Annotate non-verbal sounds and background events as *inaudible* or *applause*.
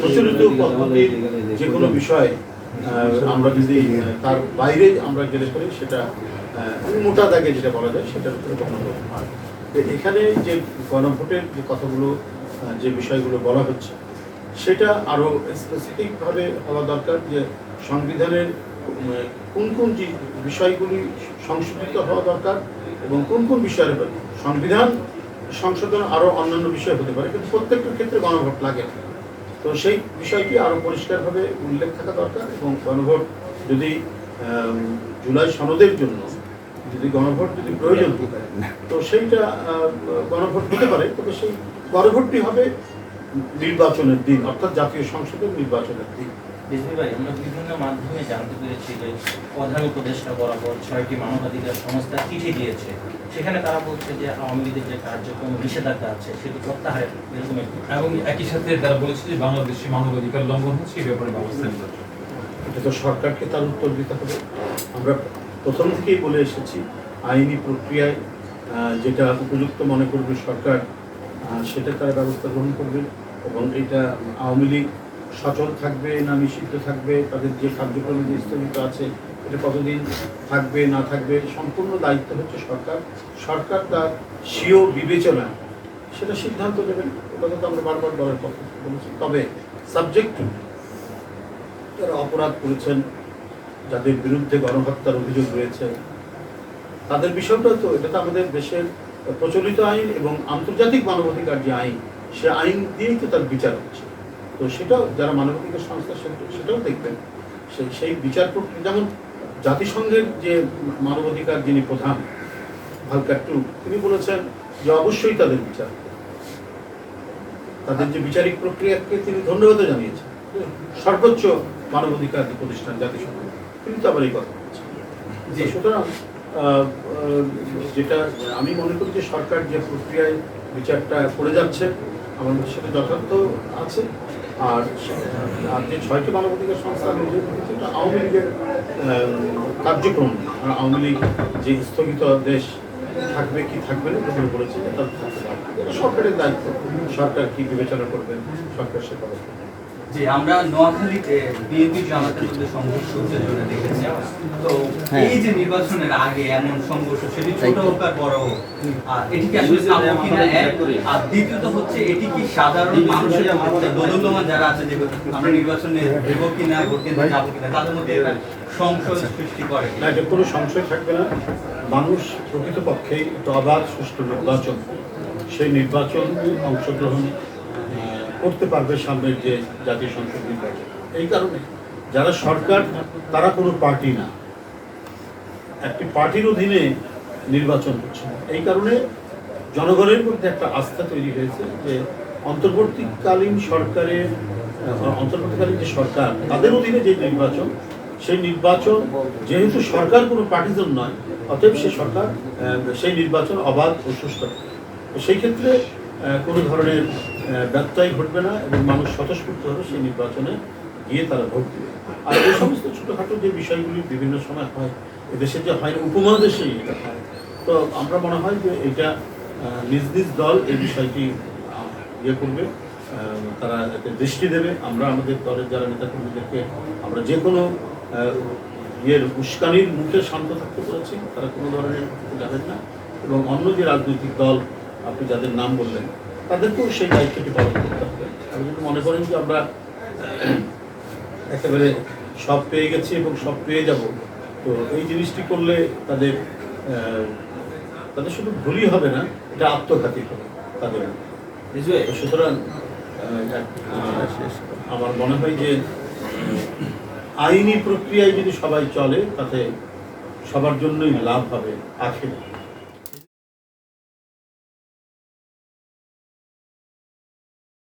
প্রচলিত পদ্ধতির যে কোনো বিষয় আমরা যদি তার বাইরে আমরা গেলে করি সেটা মোটা দাগে যেটা বলা যায় সেটার উপরে গণভোট হয় এখানে যে গণভোটের যে কথাগুলো যে বিষয়গুলো বলা হচ্ছে, সেটা আরও স্পেসিফিকভাবে হওয়া দরকার যে সংবিধানের কোন কোন যে বিষয়গুলি সংশোধিত হওয়া দরকার এবং কোন কোন বিষয়ের সংবিধান সংশোধন আরও অন্যান্য বিষয় হতে পারে, কিন্তু প্রত্যেকটা ক্ষেত্রে গণভোট লাগে না। তো সেই বিষয়টি আরও পরিষ্কারভাবে উল্লেখ থাকা দরকার এবং গণভোট যদি জুলাই সনদের জন্য যদি গণভোট যদি প্রয়োজন তো সেইটা গণভোট হতে পারে, তবে সেই গণভোটটি হবে নির্বাচনের দিন, অর্থাৎ জাতীয় সংসদের নির্বাচনের দিন। রিজভি ভাই আমরা বিভিন্ন মাধ্যমে জানতে পেরেছি যে প্রধান উপদেষ্টা বরাবর ছয়টি মানবাধিকার সংস্থা চিঠি দিয়েছে। সেখানে তারা বলছে যে আওয়ামী লীগের যে কার্যক্রম নিষেধাজ্ঞা আছে সেটি প্রত্যাহারের এরকম এবং একই সাথে তারা বলেছে যে বাংলাদেশে মানবাধিকার লঙ্ঘন হচ্ছে এই ব্যাপারে ব্যবস্থা নিতে এটা তো সরকারকে তার উত্তর দিতে হবে। আমরা প্রথম থেকেই বলে এসেছি আইনি প্রক্রিয়ায় যেটা উপযুক্ত মনে করবে সরকার আহ, সেটা তারা ব্যবস্থা গ্রহণ করবে এবং এটা আওয়ামী লীগ সচল থাকবে না নিষিদ্ধ থাকবে, তাদের যে কার্যক্রম যে স্থগিত আছে, এটা কতদিন থাকবে, না থাকবে, সম্পূর্ণ দায়িত্ব হচ্ছে সরকার। সরকার তার স্বীয় বিবেচনা, সেটা সিদ্ধান্ত নেবেন কথা তো আমরা বারবার বলার কথা বলেছি। তবে সাবজেক্ট যারা অপরাধ করেছেন, যাদের বিরুদ্ধে গণহত্যার অভিযোগ রয়েছে, তাদের বিষয়টা তো, এটা তো আমাদের দেশের প্রচলিত আইন এবং আন্তর্জাতিক মানবাধিকার যে আইন, সে আইন দিয়েই তো তার বিচার হচ্ছে। তো সেটাও যারা মানবাধিকার সংস্থা সেটাও দেখবেন। সেই সেই বিচার প্রক্রিয়া যেমন জাতিসংঘের যে মানবাধিকার যিনি প্রধান ভালকার টু তিনি বলেছেন যে অবশ্যই তাদের বিচার। তাদের যে বিচারিক প্রক্রিয়াকে তিনি ধন্যবাদও জানিয়েছেন। সর্বোচ্চ মানবাধিকার যে প্রতিষ্ঠান জাতিসংঘ। তিনি তো আবার এই কথা বলছেন। যে সুতরাং যেটা আমি মনে করি যে সরকার যে প্রক্রিয়ায় বিচারটা করে যাচ্ছে আমার সেটা যথার্থ আছে। আর যে ছয়টি মানবাধিকার সংস্থা উল্লেখ আওয়ামী লীগের কার্যক্রম আওয়ামী লীগ যে স্থগিত দেশ থাকবে কি থাকবে না, সেগুলো বলেছে সরকারের দায়িত্ব। সরকার কি বিবেচনা করবেন? সরকার সে জি আমরা নোয়াখালীতে বিএনপি জামাতের মধ্যে সংঘর্ষ দেখেছি। তো এই যে নির্বাচনের আগে এমন সংঘর্ষ সেটি ছোট হোক আর বড় হোক আর এটি কি আসলে কাম্য কিনা এক? আর দ্বিতীয়ত হচ্ছে এটি কি সাধারণ মানুষের দোদুল্যমান যারা আছে যে আমরা নির্বাচনে দেবো কিনা ভোট কেন্দ্রে যাব কিনা তাদের মধ্যে সংশয় সৃষ্টি করে। না এটা কোনো সংশয় থাকবে না। মানুষ প্রকৃতপক্ষে একটা অবাধ সুষ্ঠু নির্বাচন। সেই নির্বাচন অংশগ্রহণ করতে পারবে সামনের যে জাতীয় সংসদ নির্বাচন। এই কারণে যারা সরকার, তারা কোনো পার্টি না। একটি পার্টির অধীনে নির্বাচন হচ্ছে। এই কারণে জনগণের মধ্যে একটা আস্থা তৈরি হয়েছে যে অন্তর্বর্তীকালীন সরকারের অন্তর্বর্তীকালীন যে সরকার, তাদের অধীনে যে নির্বাচন, সেই নির্বাচন যেহেতু সরকার কোনো পার্টিজন নয়, অতএব সে সরকার সেই নির্বাচন অবাধ ও সুস্থ সেই ক্ষেত্রে কোনো ধরনের ব্যত্যয় ঘটবে না এবং মানুষ স্বতঃস্ফূর্ত হবে সেই নির্বাচনে গিয়ে তারা ভোট দেবে। আর এই সমস্ত ছোটোখাটো যে বিষয়গুলি বিভিন্ন সময় হয় এদেশে যে হয় না, উপমহাদেশেই এটা হয়। তো আমরা মনে হয় যে এটা নিজ নিজ দল এই বিষয়টি ইয়ে করবে তারা এতে দৃষ্টি দেবে। আমরা আমাদের দলের যারা নেতাকর্মীদেরকে আমরা যে কোনো ইয়ের উস্কানির মুখে শান্ত থাকতে বলেছি তারা কোনো ধরনের যাবেন না। এবং অন্য যে রাজনৈতিক দল আপনি যাদের নাম বললেন তাদেরকেও সেই দায়িত্বটি পালন করতে হবে। আমি যদি মনে করেন যে আমরা *clears throat* একেবারে সব পেয়ে গেছি এবং সব পেয়ে যাব তো এই জিনিসটি করলে তাদের তাদের শুধু ভুলই হবে না এটা আত্মঘাতী হবে তাদের। সুতরাং আমার মনে হয় যে আইনি প্রক্রিয়ায় যদি সবাই চলে তাতে সবার জন্যই লাভ হবে আখের।